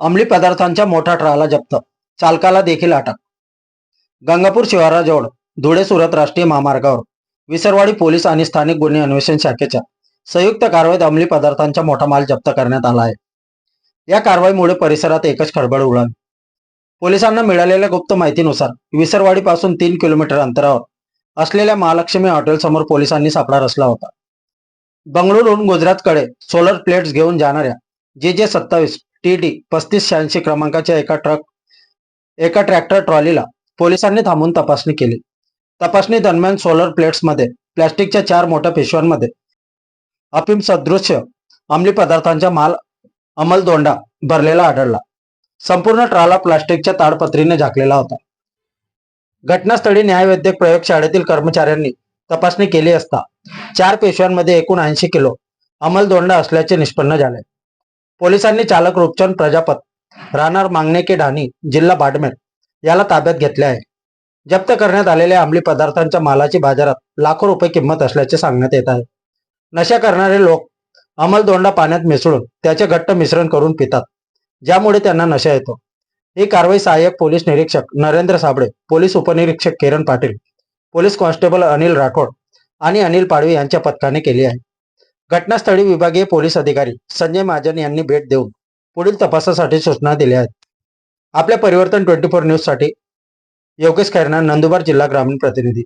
अंमली पदार्थांच्या मोठा ट्राला जप्त. चालकाला देखील अटक. गंगापूर शिवाराजवळ धुळे सुरत राष्ट्रीय महामार्गावर विसरवाडी पोलीस आणि स्थानिक गुन्हे अन्वेषण शाखेच्या संयुक्त कारवाईत अंमली पदार्थांचा मोठा माल जप्त करण्यात आला आहे. या कारवाईमुळे परिसरात एकच खळबळ उडाली. पोलिसांना मिळालेल्या गुप्त माहितीनुसार विसरवाडी पासून तीन किलोमीटर अंतरावर असलेल्या महालक्ष्मी हॉटेल समोर पोलिसांनी सापळा रचला होता. बंगळुरून गुजरातकडे सोलर प्लेट्स घेऊन जाणाऱ्या जे जे सत्तावीस टी डी पस्तीस शहाऐंशी क्रमांकाच्या एका ट्रक एका ट्रॅक्टर ट्रॉलीला पोलिसांनी थांबून तपासणी केली. तपासणी दरम्यान सोलर प्लेट्समध्ये प्लॅस्टिकच्या चार मोठ्या पिशव्यांमध्ये अफिम सदृश्य अंमली पदार्थांचा माल अंमलदोंडा भरलेला आढळला. संपूर्ण ट्राला प्लास्टिकच्या ताडपत्रीने झाकलेला होता. घटनास्थळी न्यायवैद्यक प्रयोगशाळेतील कर्मचाऱ्यांनी तपासणी केली असता चार पेशव्यांमध्ये एकूण ऐंशी किलो अंमलदोंडा असल्याचे निष्पन्न झाले. पोलिसांनी चालक रूपचंद प्रजापत राहणार के ढाणी जिल्हा बाडमेर याला ताब्यात घेतले आहे. जप्त करण्यात आलेल्या अंमली पदार्थांच्या मालाची बाजारात लाखो रुपये किंमत असल्याचे सांगण्यात येत आहे. नशा करणारे लोक अंमलदोंडा पाण्यात मिसळून त्याचे घट्ट मिश्रण करून पितात ज्यामुळे त्यांना नशा येतो. ही कारवाई सहाय्यक पोलीस निरीक्षक नरेंद्र साबळे पोलीस उपनिरीक्षक किरण पाटील पोलीस कॉन्स्टेबल अनिल राठोड आणि अनिल पाडवी यांच्या पथकाने केली आहे. घटनास्थळी विभागीय पोलीस अधिकारी संजय महाजन यांनी भेट देऊन पुढील तपासासाठी सूचना दिल्या आहेत. आपल्या परिवर्तन ट्वेंटी फोर न्यूजसाठी योगेश खैरनार नंदुरबार जिल्हा ग्रामीण प्रतिनिधी.